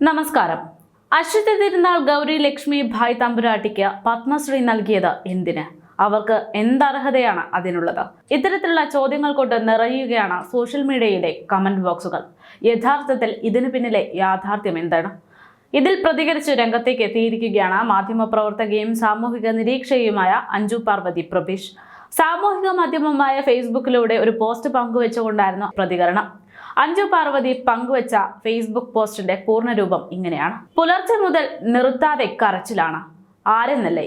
നമസ്കാരം. അശ്വതി തിരുനാൾ ഗൗരി ലക്ഷ്മി ഭായ് തമ്പുരാട്ടിക്ക് പത്മശ്രീ നൽകിയത് എന്തിന്? അവർക്ക് എന്തർഹതയാണ് അതിനുള്ളത്? ഇത്തരത്തിലുള്ള ചോദ്യങ്ങൾ കൊണ്ട് നിറയുകയാണ് സോഷ്യൽ മീഡിയയിലെ കമന്റ് ബോക്സുകൾ. യഥാർത്ഥത്തിൽ ഇതിനു പിന്നിലെ യാഥാർത്ഥ്യം എന്താണ്? ഇതിൽ പ്രതികരിച്ച് രംഗത്തേക്ക് എത്തിയിരിക്കുകയാണ് മാധ്യമപ്രവർത്തകയും സാമൂഹിക നിരീക്ഷകയുമായ അഞ്ജു പാർവതി പ്രഭീഷ്. സാമൂഹിക മാധ്യമമായ ഫേസ്ബുക്കിലൂടെ ഒരു പോസ്റ്റ് പങ്കുവെച്ചുകൊണ്ടായിരുന്നു പ്രതികരണം. അഞ്ജു പാർവതി പങ്കുവച്ച ഫേസ്ബുക്ക് പോസ്റ്റിന്റെ പൂർണരൂപം ഇങ്ങനെയാണ്. പുലർച്ചെ മുതൽ നിർത്താതെ കരച്ചിലാണ്. ആരെന്നല്ലേ?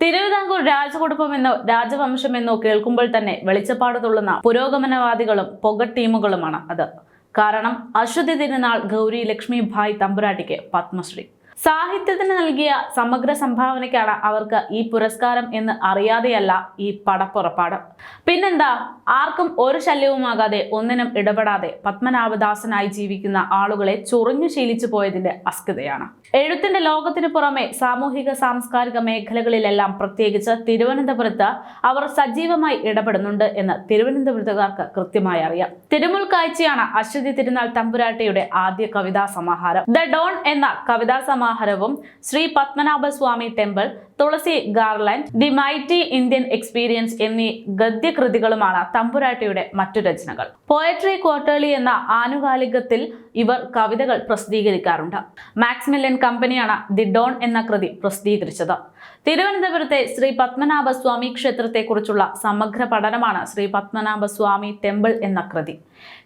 തിരുവിതാംകൂർ രാജകുടുംബമെന്നോ രാജവംശമെന്നോ കേൾക്കുമ്പോൾ തന്നെ വെളിച്ചപ്പാട് തുള്ളുന്ന പുരോഗമനവാദികളും പൊഗ ടീമുകളുമാണ് അത്. കാരണം അശ്വതി തിരുനാൾ ഗൗരി ലക്ഷ്മി ഭായ് തമ്പുരാട്ടിക്ക് പത്മശ്രീ. സാഹിത്യത്തിന് നൽകിയ സമഗ്ര സംഭാവനയ്ക്കാണ് അവർക്ക് ഈ പുരസ്കാരം എന്ന് അറിയാതെയല്ല ഈ പടപ്പുറപ്പാട്. പിന്നെന്താ ആർക്കും ഒരു ശല്യവുമാകാതെ ഒന്നിനും ഇടപെടാതെ പത്മനാഭദാസനായി ജീവിക്കുന്ന ആളുകളെ ചൊറിഞ്ഞു ശീലിച്ചു പോയതിന്റെ അസ്കൃതയാണ് എഴുത്തിന്റെ ലോകത്തിന് പുറമെ സാമൂഹിക സാംസ്കാരിക മേഖലകളിലെല്ലാം പ്രത്യേകിച്ച് തിരുവനന്തപുരത്ത് അവർ സജീവമായി ഇടപെടുന്നുണ്ട് എന്ന് തിരുവനന്തപുരത്തുകാർക്ക് കൃത്യമായി അറിയാം. തിരുമുൽ കാഴ്ചയാണ് അശ്വതി തിരുനാൾ തമ്പുരാട്ടിയുടെ ആദ്യ കവിതാ സമാഹാരം. ദ ഡോൺ എന്ന കവിതാ സമാഹാരവും Sri Padmanabhaswamy temple Tulasi garland the mighty Indian experience എന്നീ ഗദ്യകൃതികളുമാണ് തമ്പുരാട്ടിയുടെ മറ്റു രചനകൾ. പോയട്രി ക്വാർട്ടേർലി എന്ന ആനുകാലികത്തിൽ ഇവർ കവിതകൾ പ്രസിദ്ധീകരിക്കാറുണ്ട്. മാക്സ്മില്ലൻ കമ്പനിയാണ് ദി ഡോൺ എന്ന കൃതി പ്രസിദ്ധീകരിച്ചത്. തിരുവനന്തപുരത്തെ ശ്രീ പത്മനാഭസ്വാമി ക്ഷേത്രത്തെക്കുറിച്ചുള്ള സമഗ്ര പഠനമാണ് ശ്രീ പത്മനാഭസ്വാമി ടെമ്പിൾ എന്ന കൃതി.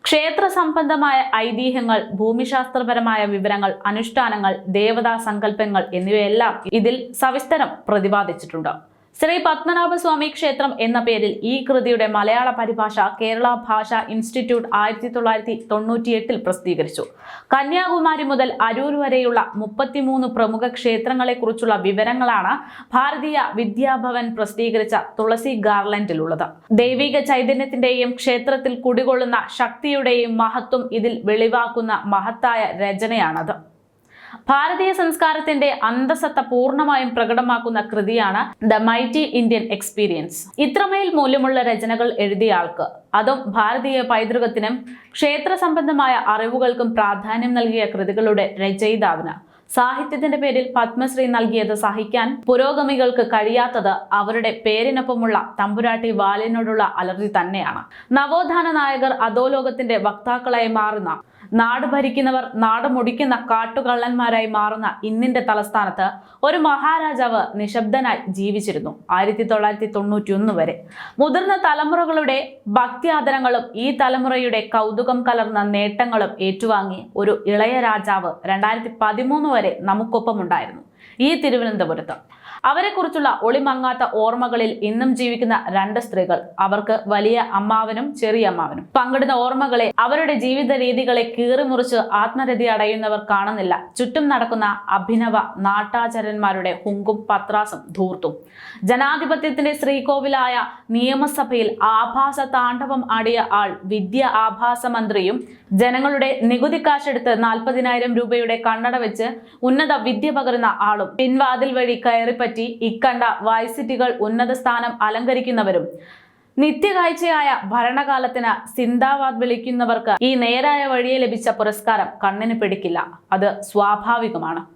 ക്ഷേത്ര സംബന്ധമായ ഐതിഹ്യങ്ങൾ ഭൂമിശാസ്ത്രപരമായ വിവരങ്ങൾ അനുഷ്ഠാനങ്ങൾ ദേവതാ സങ്കല്പങ്ങൾ എന്നിവയെല്ലാം ഇതിൽ സവിസ്തരം പ്രതിപാദിച്ചിട്ടുണ്ട്. ശ്രീ പത്മനാഭസ്വാമി ക്ഷേത്രം എന്ന പേരിൽ ഈ കൃതിയുടെ മലയാള പരിഭാഷ കേരള ഭാഷാ ഇൻസ്റ്റിറ്റ്യൂട്ട് ആയിരത്തി തൊള്ളായിരത്തി തൊണ്ണൂറ്റിയെട്ടിൽ പ്രസിദ്ധീകരിച്ചു. കന്യാകുമാരി മുതൽ അരൂർ വരെയുള്ള മുപ്പത്തിമൂന്ന് പ്രമുഖ ക്ഷേത്രങ്ങളെക്കുറിച്ചുള്ള വിവരങ്ങളാണ് ഭാരതീയ വിദ്യാഭവൻ പ്രസിദ്ധീകരിച്ച തുളസി ഗാർലൻഡിലുള്ളത് ദൈവിക ചൈതന്യത്തിന്റെയും ക്ഷേത്രത്തിൽ കുടികൊള്ളുന്ന ശക്തിയുടെയും മഹത്വം ഇതിൽ വെളിവാക്കുന്ന മഹത്തായ രചനയാണത്. ഭാരതീയ സംസ്കാരത്തിന്റെ അന്തസത്ത പൂർണമായും പ്രകടമാക്കുന്ന കൃതിയാണ് ദ മൈറ്റി ഇന്ത്യൻ എക്സ്പീരിയൻസ് ഇത്രമേൽ മൂല്യമുള്ള രചനകൾ എഴുതിയ ആൾക്ക് അതും ഭാരതീയ പൈതൃകത്തിനും ക്ഷേത്ര സംബന്ധമായ അറിവുകൾക്കും പ്രാധാന്യം നൽകിയ കൃതികളുടെ രചയിതാവിന് സാഹിത്യത്തിന്റെ പേരിൽ പത്മശ്രീ നൽകിയത് സഹിക്കാൻ പുരോഗമികൾക്ക് കഴിയാത്തത് അവരുടെ പേരിനൊപ്പമുള്ള തമ്പുരാട്ടി വാലിനോടുള്ള അലർജി തന്നെയാണ്. നവോത്ഥാന നായകർ അധോലോകത്തിന്റെ വക്താക്കളായി മാറുന്ന നാട് ഭരിക്കുന്നവർ നാട് മുടിക്കുന്ന കാട്ടുകള്ളന്മാരായി മാറുന്ന ഇന്നിന്റെ തലസ്ഥാനത്ത് ഒരു മഹാരാജാവ് നിശബ്ദനായി ജീവിച്ചിരുന്നു ആയിരത്തി തൊള്ളായിരത്തി തൊണ്ണൂറ്റി ഒന്ന് വരെ. മുതിർന്ന തലമുറകളുടെ ഭക്തിയാദരങ്ങളും ഈ തലമുറയുടെ കൗതുകം കലർന്ന നേട്ടങ്ങളും ഏറ്റുവാങ്ങി ഒരു ഇളയ രാജാവ് രണ്ടായിരത്തി പതിമൂന്ന് വരെ നമുക്കൊപ്പമുണ്ടായിരുന്നു. ഈ തിരുവനന്തപുരത്ത്. അവരെക്കുറിച്ചുള്ള ഒളിമങ്ങാത്ത ഓർമ്മകളിൽ ഇന്നും ജീവിക്കുന്ന രണ്ട് സ്ത്രീകൾ. അവർക്ക് വലിയ അമ്മാവനും ചെറിയ അമ്മാവനും. പങ്കിടുന്ന ഓർമ്മകളെ അവരുടെ ജീവിത രീതികളെ കീറിമുറിച്ച് ആത്മരതി അടയുന്നവർ കാണുന്നില്ല. ചുറ്റും നടക്കുന്ന അഭിനവ നാട്ടാചരന്മാരുടെ ഹുങ്കും പത്രാസും ധൂർത്തും. ജനാധിപത്യത്തിന്റെ ശ്രീകോവിലായ നിയമസഭയിൽ ആഭാസ താണ്ഡവം ആടിയ ആൾ വിദ്യ ആഭാസ മന്ത്രിയും ജനങ്ങളുടെ നികുതി കാശെടുത്ത് നാൽപ്പതിനായിരം രൂപയുടെ കണ്ണട വെച്ച് ഉന്നത വിദ്യ പകരുന്ന ആളും പിൻവാതിൽ വഴി കയറിപ്പറ്റി ഇക്കണ്ട വൈസിറ്റികൾ ഉന്നത സ്ഥാനം അലങ്കരിക്കുന്നവരും. നിത്യകാഴ്ചയായ ഭരണകാലത്തിന് സിന്ദാബാദ് വിളിക്കുന്നവർക്ക് ഈ നേരായ വഴിയെ ലഭിച്ച പുരസ്കാരം കണ്ണിന് പിടിക്കില്ല. അത് സ്വാഭാവികമാണ്.